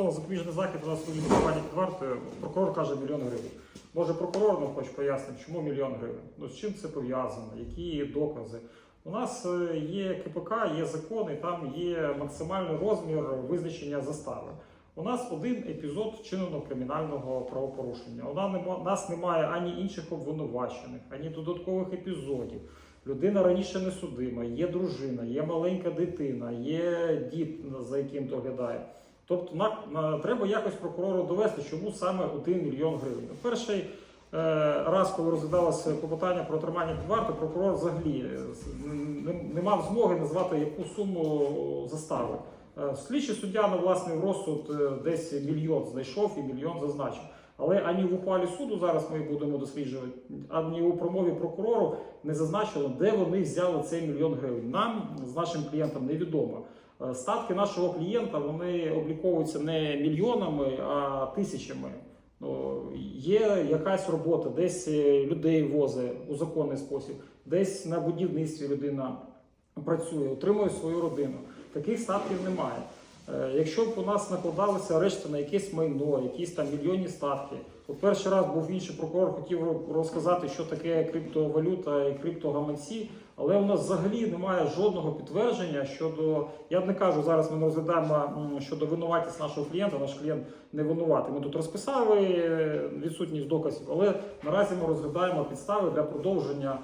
застосовано запобіжний захід у нас у лікуванні під вартою. Прокурор каже мільйон гривень. Може, прокурор нам хоч пояснить, чому мільйон гривень? Ну з чим це пов'язано? Які докази? У нас е, є КПК, є закон, і там є максимальний розмір визначення застави. У нас один епізод вчиненого кримінального правопорушення. У нас немає ані інших обвинувачених, ані додаткових епізодів. Людина раніше не судима, є дружина, є маленька дитина, є дід, за яким доглядає. Тобто на, на, треба якось прокурору довести, чому саме 1 мільйон гривень. Перший е, раз, коли розглядалося клопотання про отримання під вартою, прокурор взагалі е, не, не мав змоги назвати яку суму застави. Е, Слідчий суддя на власний розсуд е, десь мільйон знайшов і мільйон зазначив. Але ані в ухвалі суду зараз ми будемо досліджувати, ані у промові прокурору не зазначено, де вони взяли цей мільйон гривень. Нам з нашим клієнтам невідомо. Е, Статки нашого клієнта вони обліковуються не мільйонами, а тисячами. Ну, є якась робота, десь е, людей возить у законний спосіб, десь на будівництві людина працює, утримує свою родину. Таких статків немає. Е, Якщо б у нас накладалися решта на якесь майно, якісь там мільйонні статки. От перший раз був інший прокурор, хотів розказати, що таке криптовалюта і криптогаманці, але у нас взагалі немає жодного підтвердження щодо. Я не кажу, зараз ми не розглядаємо щодо винуватість нашого клієнта. Наш клієнт не винуватий. Ми тут розписали е, відсутність доказів, але наразі ми розглядаємо підстави для продовження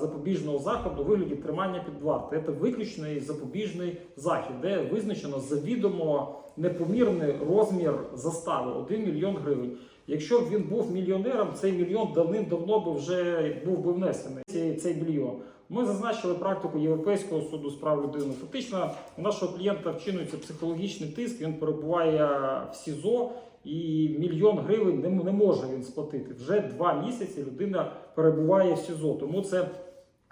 запобіжного заходу у вигляді тримання під вартою. Це виключний запобіжний захід, де визначено завідомо непомірний розмір застави 1 мільйон гривень. Якщо б він був мільйонером, цей мільйон давним-давно би вже був би внесений. Цей, цей мільйон. Ми зазначили практику Європейського суду з прав людини. Фактично, у нашого клієнта вчинується психологічний тиск. Він перебуває в СІЗО, і мільйон гривень не може він сплатити. Вже два місяці людина перебуває в СІЗО. Тому це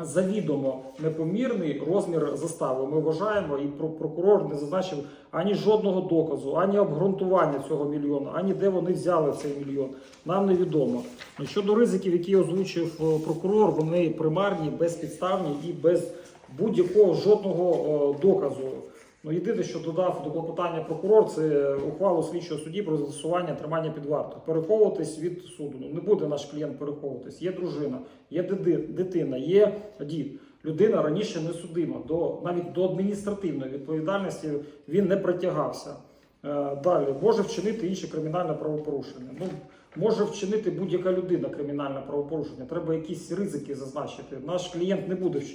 завідомо непомірний розмір застави. Ми вважаємо, і про- прокурор не зазначив ані жодного доказу, ані обґрунтування цього мільйона, ані де вони взяли цей мільйон. Нам невідомо. Ну, Щодо ризиків, які озвучив е, прокурор, вони примарні, безпідставні і без будь-якого жодного е, доказу. Ну, єдине, що додав до клопотання прокурор, це ухвалу слідчого судді про застосування тримання під вартою. Переховуватись від суду. Ну не буде наш клієнт переховуватись. Є дружина, є дитина, є дід. Людина раніше не судима. До навіть до адміністративної відповідальності він не притягався. Е, Далі може вчинити інше кримінальне правопорушення. Ну може вчинити будь-яка людина кримінальне правопорушення. Треба якісь ризики зазначити. Наш клієнт не буде вчинити.